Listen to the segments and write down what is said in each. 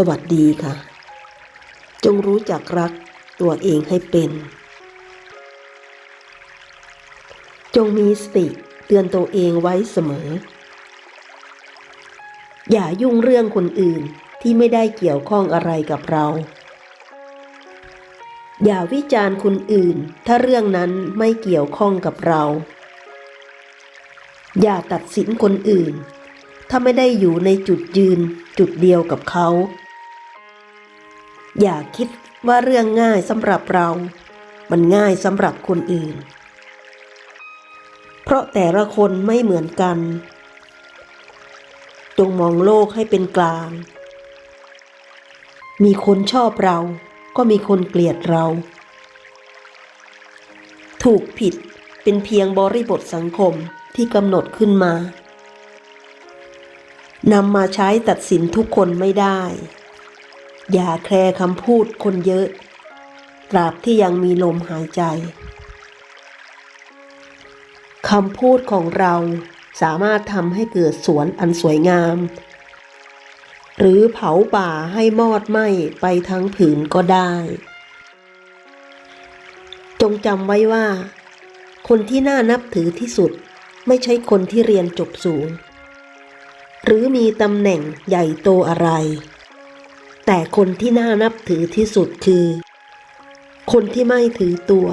สวัสดีค่ะ จงรู้จักรักตัวเองให้เป็น จงมีสติเตือนตัวเองไว้เสมอ อย่ายุ่งเรื่องคนอื่นที่ไม่ได้เกี่ยวข้องอะไรกับเรา อย่าวิจารณ์คนอื่นถ้าเรื่องนั้นไม่เกี่ยวข้องกับเรา อย่าตัดสินคนอื่น ถ้าไม่ได้อยู่ในจุดยืนจุดเดียวกับเขา อย่าคิดว่าเรื่องง่ายสำหรับเรา มันง่ายสำหรับคนอื่น เพราะแต่ละคนไม่เหมือนกัน จงมองโลกให้เป็นกลาง มีคนชอบเราก็มีคนเกลียดเรา ถูกผิดเป็นเพียงบริบทสังคมที่กำหนดขึ้นมานำมาใช้ตัดสินทุกคนไม่ได้ อย่าแคร์คำพูดคนเยอะ ตราบที่ยังมีลมหายใจคำพูดของเราสามารถทำให้เกิดสวนอันสวยงาม หรือเผาป่าให้มอดไหม้ไปทั้งผืนก็ได้ จงจำไว้ว่า คนที่น่านับถือที่สุดไม่ใช่คนที่เรียนจบสูง หรือมีตำแหน่งใหญ่โตอะไร แต่คนที่น่านับถือที่สุดคือ คนที่ไม่ถือตัว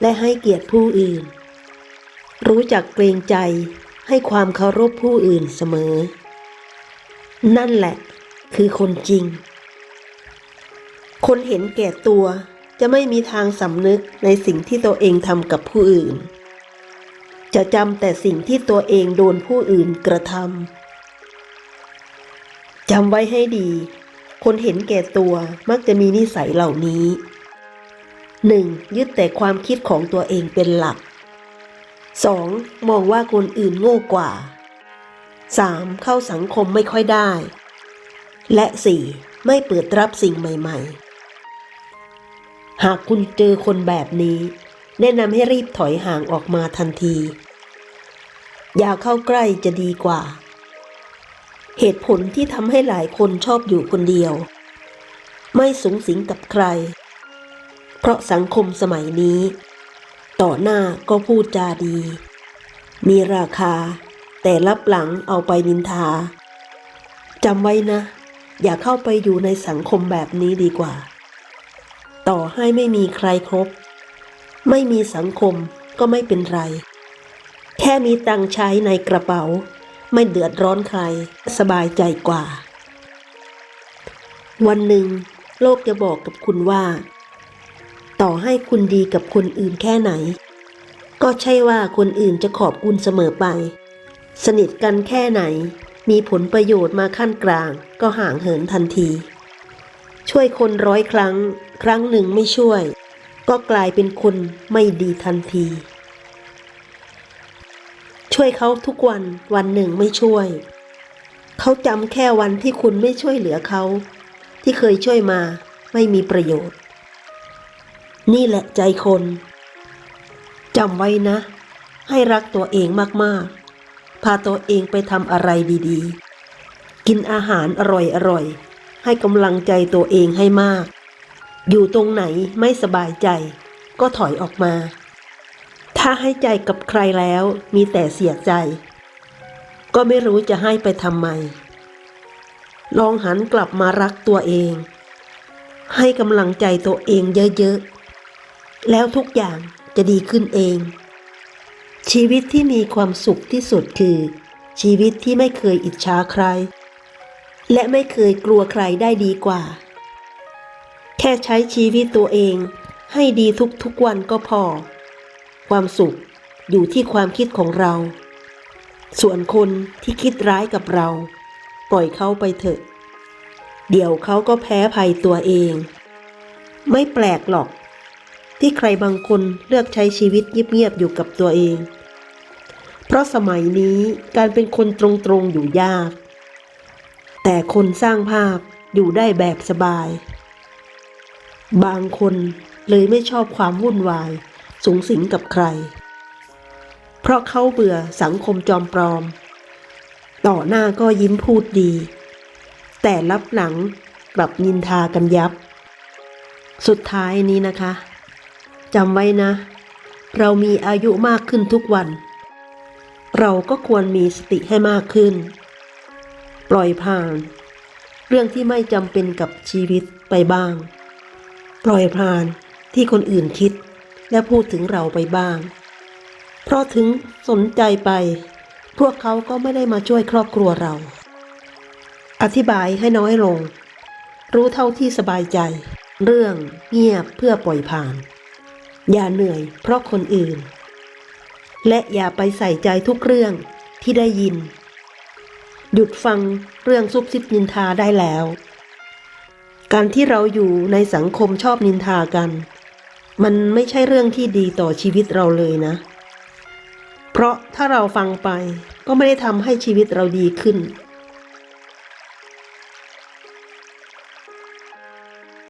และให้เกียรติผู้อื่น รู้จักเกรงใจให้ความเคารพผู้อื่นเสมอ นั่นแหละ คือคนจริง คนเห็นแก่ตัวจะไม่มีทางสำนึกในสิ่งที่ตัวเองทำกับผู้อื่น จะจำแต่สิ่งที่ตัวเองโดนผู้อื่นกระทำจำไว้ให้ดี คนเห็นแก่ตัวมักจะมีนิสัยเหล่านี้ 1. ยึดแต่ความคิดของตัวเองเป็นหลัก 2. มองว่าคนอื่นโง่กว่า 3. เข้าสังคมไม่ค่อยได้ และ 4. ไม่เปิดรับสิ่งใหม่ ๆ หากคุณเจอคนแบบนี้ แนะนำให้รีบถอยห่างออกมาทันที อย่าเข้าใกล้จะดีกว่า เหตุผลที่ทำให้หลายคนชอบอยู่คนเดียว ไม่สูงสิงกับใคร เพราะสังคมสมัยนี้ ต่อหน้าก็พูดจาดี มีราคา แต่รับหลังเอาไปนินทาจำไว้นะ อย่าเข้าไปอยู่ในสังคมแบบนี้ดีกว่า ต่อให้ไม่มีใครครบ ไม่มีสังคมก็ไม่เป็นไร แค่มีตังใช้ในกระเป๋า ไม่เดือดร้อนใคร สบายใจกว่า วันหนึ่ง โลกจะบอกกับคุณว่า ต่อให้คุณดีกับคนอื่นแค่ไหน ก็ใช่ว่าคนอื่นจะขอบคุณเสมอไป สนิทกันแค่ไหน มีผลประโยชน์มาขั้นกลาง ก็ห่างเหินทันที ช่วยคนร้อยครั้ง ครั้งหนึ่งไม่ช่วย ก็กลายเป็นคนไม่ดีทันที ช่วยเขาทุกวันวันหนึ่งไม่ช่วย เขาจำแค่วันที่คุณไม่ช่วยเหลือเขา ที่เคยช่วยมาไม่มีประโยชน์ นี่แหละใจคนจำไว้นะ ให้รักตัวเองมากๆ พาตัวเองไปทำอะไรดีๆ กินอาหารอร่อยๆ ให้กำลังใจตัวเองให้มาก อยู่ตรงไหนไม่สบายใจ ก็ถอยออกมา ถ้าให้ใจกับใครแล้วมีแต่เสียใจ ก็ไม่รู้จะให้ไปทำไม ลองหันกลับมารักตัวเอง ให้กำลังใจตัวเองเยอะๆ แล้วทุกอย่างจะดีขึ้นเอง ชีวิตที่มีความสุขที่สุดคือ ชีวิตที่ไม่เคยอิจฉาใคร และไม่เคยกลัวใครได้ดีกว่า แค่ใช้ชีวิตตัวเองให้ดีทุกๆวันก็พอ ความสุขอยู่ที่ความคิดของเรา ส่วนคนที่คิดร้ายกับเรา ปล่อยเขาไปเถอะ เดี๋ยวเขาก็แพ้ภัยตัวเอง ไม่แปลกหรอก ที่ใครบางคนเลือกใช้ชีวิตเงียบๆอยู่กับตัวเอง เพราะสมัยนี้การเป็นคนตรงๆอยู่ยาก แต่คนสร้างภาพอยู่ได้แบบสบาย บางคนเลยไม่ชอบความวุ่นวาย สูงสิงกับใคร เพราะเขาเบื่อสังคมจอมปลอม ต่อหน้าก็ยิ้มพูดดี แต่รับหลังกลับนินทากันยับ สุดท้ายนี้นะคะจำไว้นะ เรามีอายุมากขึ้นทุกวัน เราก็ควรมีสติให้มากขึ้น ปล่อยผ่าน เรื่องที่ไม่จำเป็นกับชีวิตไปบ้าง ปล่อยผ่านที่คนอื่นคิด และพูดถึงเราไปบ้าง เพราะถึงสนใจไป พวกเขาก็ไม่ได้มาช่วยครอบครัวเรา อธิบายให้น้อยลง รู้เท่าที่สบายใจ เรื่องเงียบเพื่อปล่อยผ่าน อย่าเหนื่อยเพราะคนอื่น และอย่าไปใส่ใจทุกเรื่องที่ได้ยิน หยุดฟังเรื่องซุบซิบนินทาได้แล้ว การที่เราอยู่ในสังคมชอบนินทากัน มันไม่ใช่เรื่องที่ดีต่อชีวิตเราเลยนะ เพราะถ้าเราฟังไปก็ไม่ได้ทำให้ชีวิตเราดีขึ้น